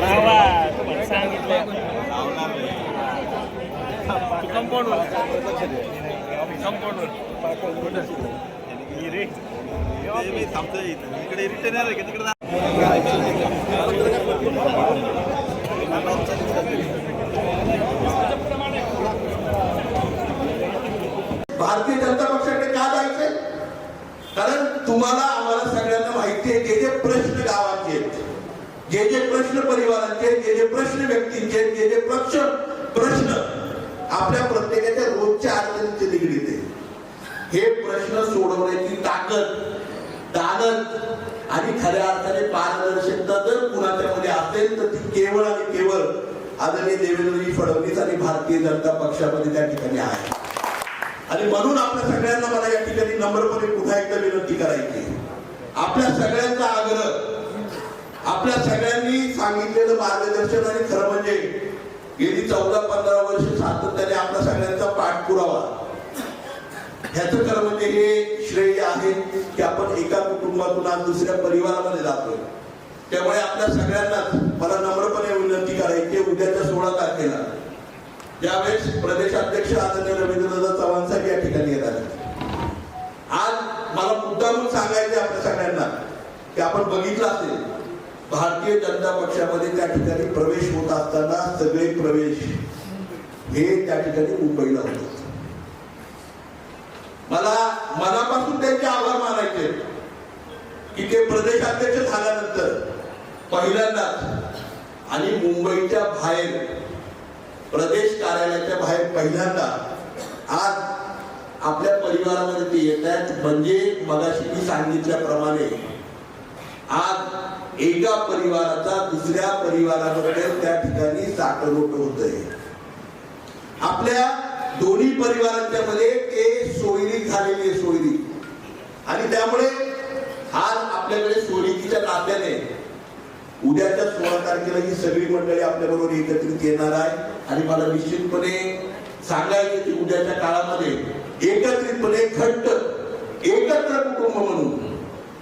भावा तुम्हाला कंपाऊंडवर इकडे रिटर्न आहे तिकडे भारतीय जनता पक्षाकडे का जायचंय कारण तुम्हाला आम्हाला सगळ्यांना माहिती आहे जे जे प्रश्न गावाचे आहेत जे जे प्रश्न परिवाराचे आहेत, जे जे प्रश्न व्यक्तींचे आहेत, जे जे प्रश्न प्रश्न आपल्या प्रत्येकाच्या रोजच्या अडचणीचे निगडीत आहे हे प्रश्न सोडवण्याची ताकद दानत आणि खऱ्या अर्थाने पारदर्शकता जर कुणाच्या मध्ये असेल तर ती केवळ आणि केवळ आदरणीय देवेंद्रजी फडणवीस आणि भारतीय जनता पक्षामध्ये त्या ठिकाणी आहे. आणि म्हणून आपल्या सगळ्यांना मला या ठिकाणी नम्रपणे पुन्हा एकदा विनंती करायची आपल्या सगळ्यांचा आग्रह आपल्या सगळ्यांनी सांगितलेलं मार्गदर्शन आणि खरं म्हणजे गेली चौदा पंधरा वर्ष सातत्याने आपल्या सगळ्यांचा पाठपुरावा. ह्याच खरं म्हणजे हे श्रेय आहे की आपण एका कुटुंबातून आज दुसऱ्या परिवारामध्ये जातोय. त्यामुळे आपल्या सगळ्यांनाच मला नम्रपणे विनंती करायची उद्याच्या सोळा तारखेला. यावेळेस प्रदेशाध्यक्ष आदरणीय रवींद्रनाथ चव्हाण साहेब या ठिकाणी येणार आहेत. आज मला मुद्दामून सांगायचे आपल्या सगळ्यांना की आपण बघितलं असेल भारतीय जनता पक्षामध्ये त्या ठिकाणी प्रवेश होत असताना सगळे प्रवेश हे त्या ठिकाणी मुंबईला होतात मला मनापासून त्यांचे आभार मानायचे की ते प्रदेशाध्यक्ष झाल्यानंतर पहिल्यांदाच आणि मुंबईच्या बाहेर प्रदेश कार्यालयाच्या बाहेर पहिल्यांदा आज आपल्या परिवारामध्ये ते येत आहेत. म्हणजे मगाशी मी सांगितल्याप्रमाणे आज एका परिवाराचा दुसऱ्या परिवारामध्ये त्या ठिकाणी साखरोट होत आहे आपल्या दोन्ही परिवारांच्या मध्ये ते सोयरीक झालेली आहे सोयरी. आणि त्यामुळे आज आपल्याकडे सोयरीकीच्या नात्याने उद्याच्या सोळा तारखेला ही सगळी मंडळी आपल्या बरोबर एकत्रित येणार आहे. आणि मला निश्चितपणे सांगायचं की उद्याच्या काळामध्ये एकत्रितपणे घट्ट एकत्र कुटुंब म्हणून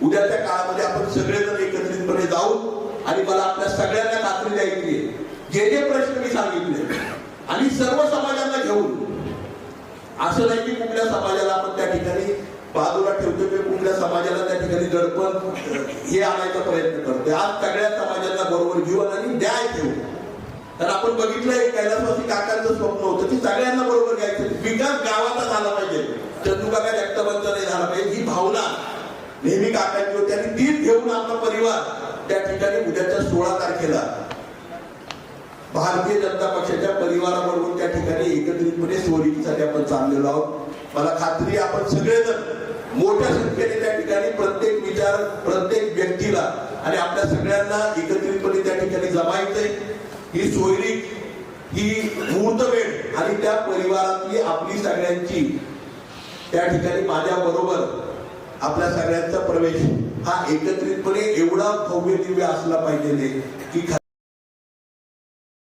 उद्याच्या काळामध्ये आपण सगळेजण एकत्रितपणे जाऊ आणि मला आपल्या सगळ्यांना खात्री द्यायची आहे. जे जे प्रश्न मी सांगितले आणि सर्व समाजांना घेऊन असं नाही की कुठल्या समाजाला आपण त्या ठिकाणी बाजूला ठेवतो समाजाला त्या ठिकाणी दडपण हे आणायचा प्रयत्न करतो आज सगळ्या समाजांना बरोबर घेऊन आणि न्याय ठेवू तर आपण बघितलंय कैलासवासी काकांचं स्वप्न होतं की सगळ्यांना बरोबर घ्यायचं. विकास गावाचा झाला पाहिजे. चंदुकाका काका नाही झाला पाहिजे. ही भावना नेहमी काकांची होती. आणि तीच घेऊन आपला परिवार त्या ठिकाणी उद्याच्या सोळा तारखेला भारतीय जनता पक्षाच्या परिवाराबरोबर त्या ठिकाणी एकत्रितपणे सोडीसाठी आपण चाललेलो आहोत. मला खात्री आपण सगळेजण मोठ्या संख्येने त्या ठिकाणी प्रत्येक विचार प्रत्येक व्यक्तीला आणि आपल्या सगळ्यांना एकत्रितपणे त्या ठिकाणी जमायचंय. ही सोयरी ही मूर्त वेळ आणि त्या परिवारातली आपली सगळ्यांची त्या ठिकाणी माझ्या बरोबर आपल्या सगळ्यांचा प्रवेश हा एकत्रितपणे एवढा भव्य दिव्य असला पाहिजे की